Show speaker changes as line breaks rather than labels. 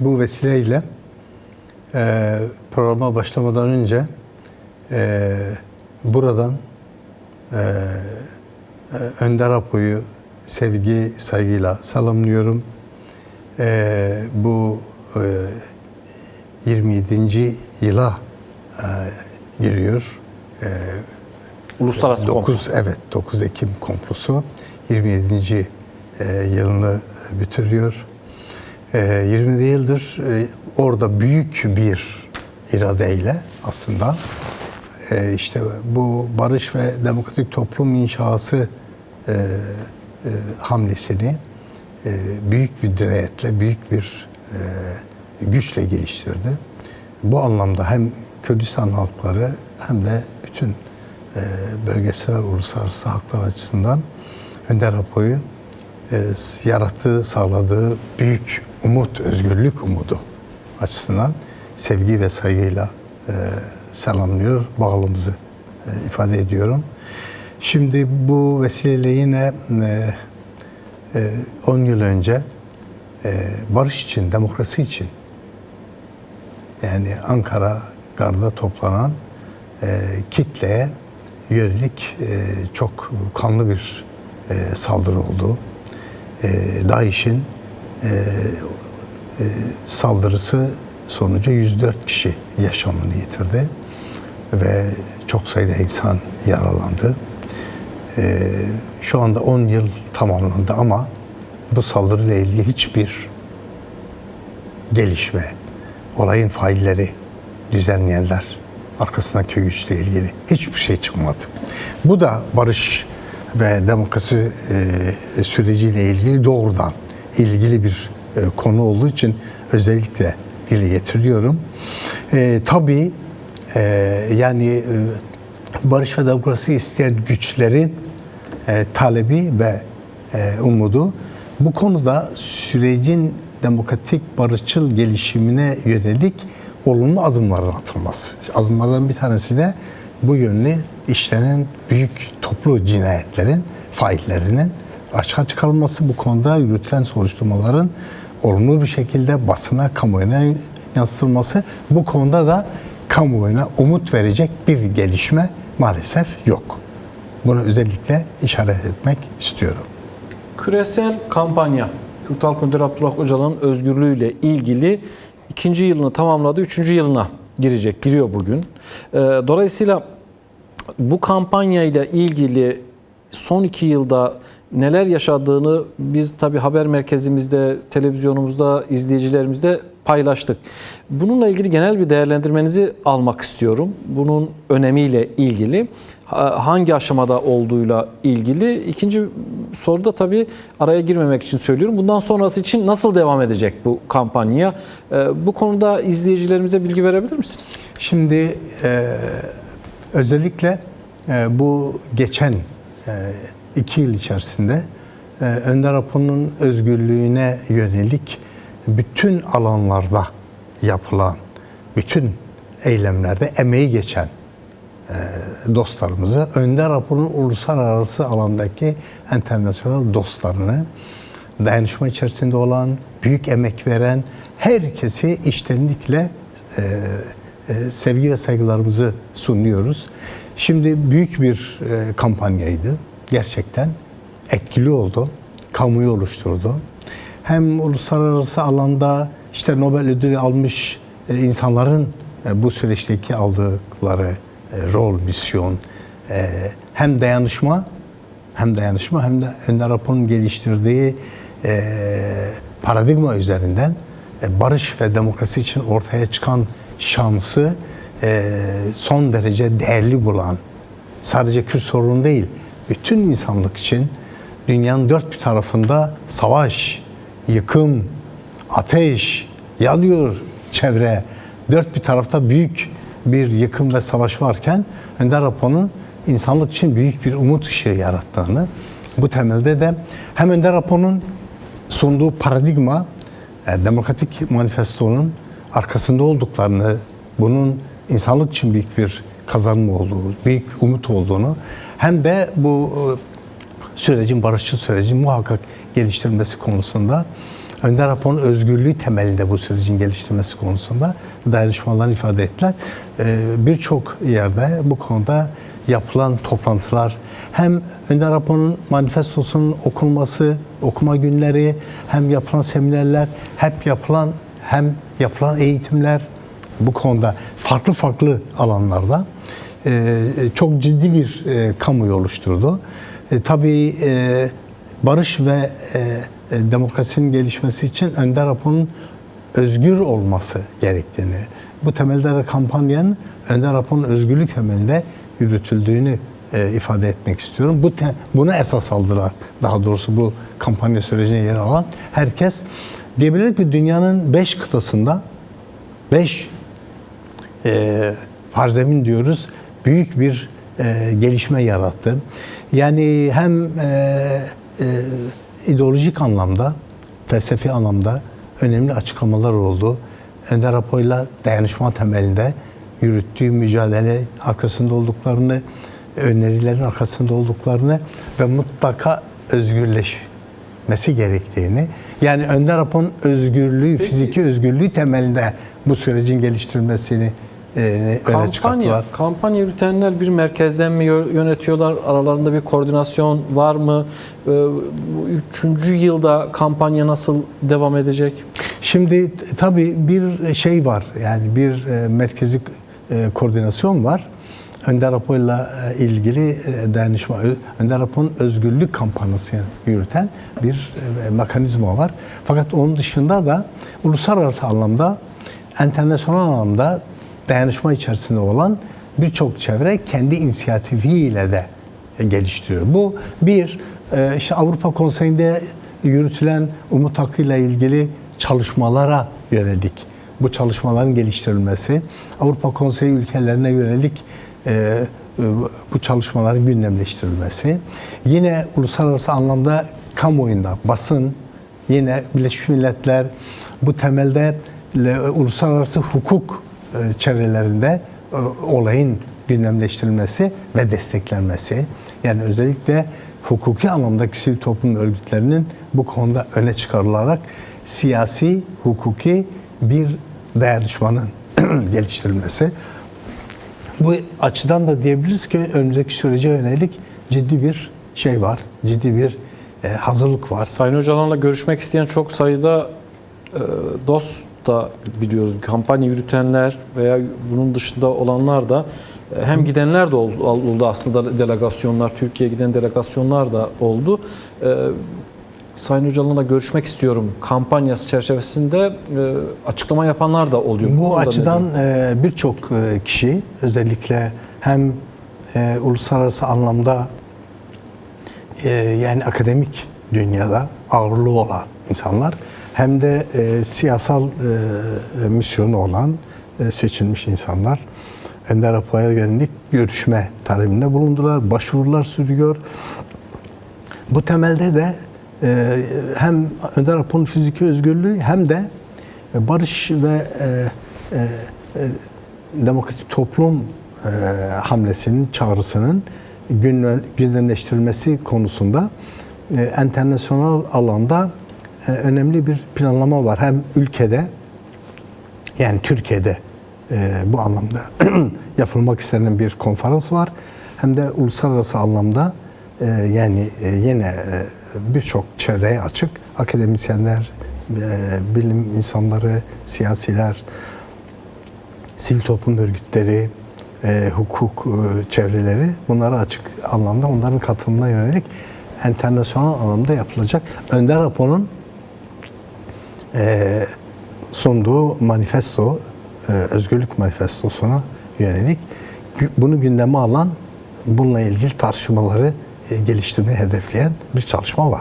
bu vesileyle e, programa başlamadan önce e, buradan e, e, Önder Apo'yu sevgi, saygıyla selamlıyorum. E, bu e, 27. yıla e, giriyor.
Uluslararası komplo.
9 evet 9 Ekim komplosu 27. e, yılını bitiriyor. E, 20 yıldır e, orada büyük bir iradeyle aslında e, işte bu barış ve demokratik toplum inşası e, hamlesini büyük bir direyetle, büyük bir güçle geliştirdi. Bu anlamda hem Kürdistan halkları hem de bütün bölgesel uluslararası haklar açısından Önder Apo'yu e, yarattığı, sağladığı büyük umut, özgürlük umudu açısından sevgi ve saygıyla e, selamlıyor, bağlımızı e, ifade ediyorum. Şimdi bu vesileyle yine e, e, 10 yıl önce barış için, demokrasi için yani Ankara Gar'da toplanan kitleye yönelik çok kanlı bir saldırı oldu. E, DAEŞ'in e, e, saldırısı sonucu 104 kişi yaşamını yitirdi ve çok sayıda insan yaralandı. E, şu anda 10 yıl tamamlandı ama bu saldırıyla ilgili hiçbir gelişme, olayın failleri, düzenleyenler, arkasındaki güçle ilgili hiçbir şey çıkmadı. Bu da barış ve demokrasi e, süreciyle ilgili doğrudan ilgili bir e, konu olduğu için özellikle dile getiriyorum. E, tabii e, yani e, barış ve demokrasi isteyen güçlerin e, talebi ve e, umudu bu konuda sürecin demokratik barışçıl gelişimine yönelik olumlu adımların atılması. Adımlardan bir tanesi de bu yönlü işlenen büyük toplu cinayetlerin faillerinin açığa çıkarılması bu konuda yürütülen soruşturmaların olumlu bir şekilde basına, kamuoyuna yansıtılması bu konuda da kamuoyuna umut verecek bir gelişme maalesef yok. Bunu özellikle işaret etmek istiyorum.
Küresel kampanya Kürt Halk Önderi Abdullah Öcalan'ın özgürlüğüyle ilgili ikinci yılını tamamladı, üçüncü yılına girecek, giriyor bugün. Ee, Dolayısıyla bu kampanyayla ilgili son iki yılda neler yaşadığını biz tabi haber merkezimizde, televizyonumuzda, izleyicilerimizle paylaştık. Bununla ilgili genel bir değerlendirmenizi almak istiyorum. Bunun önemiyle ilgili, ha- hangi aşamada olduğuyla ilgili. İkinci soruda tabi araya girmemek için söylüyorum. Bundan sonrası için nasıl devam edecek bu kampanya? Ee, Bu konuda izleyicilerimize bilgi verebilir misiniz?
Şimdi e, özellikle e, bu geçen e, iki yıl içerisinde e, Önder Apo'nun özgürlüğüne yönelik bütün alanlarda yapılan, bütün eylemlerde emeği geçen e, dostlarımızı, Önder Apo'nun uluslararası alandaki internasyonel dostlarını, dayanışma içerisinde olan, büyük emek veren herkesi iştenlikle e, sevgi ve saygılarımızı sunuyoruz. Şimdi büyük bir e, kampanyaydı. Gerçekten etkili oldu. Kamuoyu oluşturdu. Hem uluslararası alanda işte Nobel ödülü almış e, insanların e, bu süreçteki aldıkları e, rol, misyon e, hem dayanışma hem dayanışma hem de Önder Apo'nun geliştirdiği e, paradigma üzerinden e, barış ve demokrasi için ortaya çıkan şansı e, son derece değerli bulan, sadece Kürt sorunu değil, bütün insanlık için dünyanın dört bir tarafında savaş, yıkım, ateş, yanıyor çevre. Dört bir tarafta büyük bir yıkım ve savaş varken Önder Apo'nun insanlık için büyük bir umut ışığı yarattığını, bu temelde de hem Önder Apo'nun sunduğu paradigma, e, demokratik manifestonun arkasında olduklarını, bunun insanlık için büyük bir kazanım olduğu, büyük umut olduğunu, hem de bu e, sürecin, barışçıl sürecin muhakkak geliştirilmesi konusunda Önder Apo'nun özgürlüğü temelinde bu sürecin geliştirilmesi konusunda dayanışmalarını ifade ettiler. Ee, Birçok yerde bu konuda yapılan toplantılar hem Önder Apo'nun manifestosunun okunması, okuma günleri, hem yapılan seminerler, hep yapılan hem yapılan eğitimler bu konuda farklı farklı alanlarda e, çok ciddi bir e, kamuoyu oluşturdu. E, tabii e, barış ve e, e, demokrasinin gelişmesi için Önder Apo'nun özgür olması gerektiğini, bu temelde de kampanyanın Önder Apo'nun özgürlük temelinde yürütüldüğünü e, ifade etmek istiyorum. Bu te, buna esas aldılar. Daha doğrusu bu kampanya sürecine yer alan herkes diyebilir ki dünyanın beş kıtasında beş e, farzemin diyoruz büyük bir e, gelişme yarattı. Yani hem e, e, ideolojik anlamda, felsefi anlamda önemli açıklamalar oldu. Önder Apo'yla dayanışma temelinde yürüttüğü mücadele arkasında olduklarını, önerilerin arkasında olduklarını ve mutlaka özgürleşmesi gerektiğini, yani Önder Apo'nun özgürlüğü, fiziki özgürlüğü temelinde bu sürecin geliştirilmesini e,
Kampanya,
çıkarttılar.
kampanya yürütenler bir merkezden mi yö- yönetiyorlar? Aralarında bir koordinasyon var mı? Bu üçüncü yılda kampanya nasıl devam edecek?
Şimdi tabii bir şey var yani bir e, merkezi e, koordinasyon var. Önder Apo'yla e, ilgili e, dayanışma, Önder Apo'nun özgürlük kampanyasını yürüten bir e, mekanizma var. Fakat onun dışında da uluslararası anlamda, internasyonel anlamda dayanışma içerisinde olan birçok çevre kendi inisiyatifiyle de geliştiriyor. Bu bir işte Avrupa Konseyi'nde yürütülen Umut Hakkı ile ilgili çalışmalara yönelik bu çalışmaların geliştirilmesi, Avrupa Konseyi ülkelerine yönelik e, e, bu çalışmaların gündemleştirilmesi, yine uluslararası anlamda kamuoyunda basın, yine Birleşmiş Milletler bu temelde le- uluslararası hukuk e, çevrelerinde e, olayın gündemleştirilmesi ve desteklenmesi. Yani özellikle hukuki anlamdaki sivil toplum örgütlerinin bu konuda öne çıkarılarak siyasi, hukuki bir dayanışmanın geliştirilmesi. Bu açıdan da diyebiliriz ki önümüzdeki sürece yönelik ciddi bir şey var, ciddi bir e, hazırlık var.
Sayın Öcalan'la görüşmek isteyen çok sayıda e, dost da biliyoruz. Kampanya yürütenler veya bunun dışında olanlar da e, hem gidenler de oldu, aslında delegasyonlar, Türkiye'ye giden delegasyonlar da oldu. Sayın Öcalan'la görüşmek istiyorum kampanyası çerçevesinde e, açıklama yapanlar da oluyor.
Bu
ne
açıdan e, birçok e, kişi özellikle hem e, uluslararası anlamda e, yani akademik dünyada ağırlığı olan insanlar hem de e, siyasal e, misyonu olan e, seçilmiş insanlar Ender Apo'ya yönelik görüşme talebinde bulundular. Başvurular sürüyor. Bu temelde de hem Önder Apo'nun fiziki özgürlüğü hem de e, barış ve e, e, demokratik toplum hamlesinin çağrısının gündem- gündemleştirilmesi konusunda e, internasyonel alanda önemli bir planlama var. Hem ülkede yani Türkiye'de bu anlamda yapılmak istenen bir konferans var. Hem de uluslararası anlamda yani yine birçok çevreye açık akademisyenler, e, bilim insanları, siyasiler, sivil toplum örgütleri, e, hukuk e, çevreleri bunlara açık anlamda onların katılımına yönelik internasyonel anlamda yapılacak. Önder Apo'nun sunduğu manifesto, özgürlük manifestosuna yönelik bunu gündeme alan bununla ilgili tartışmaları geliştirmeyi hedefleyen bir çalışma var.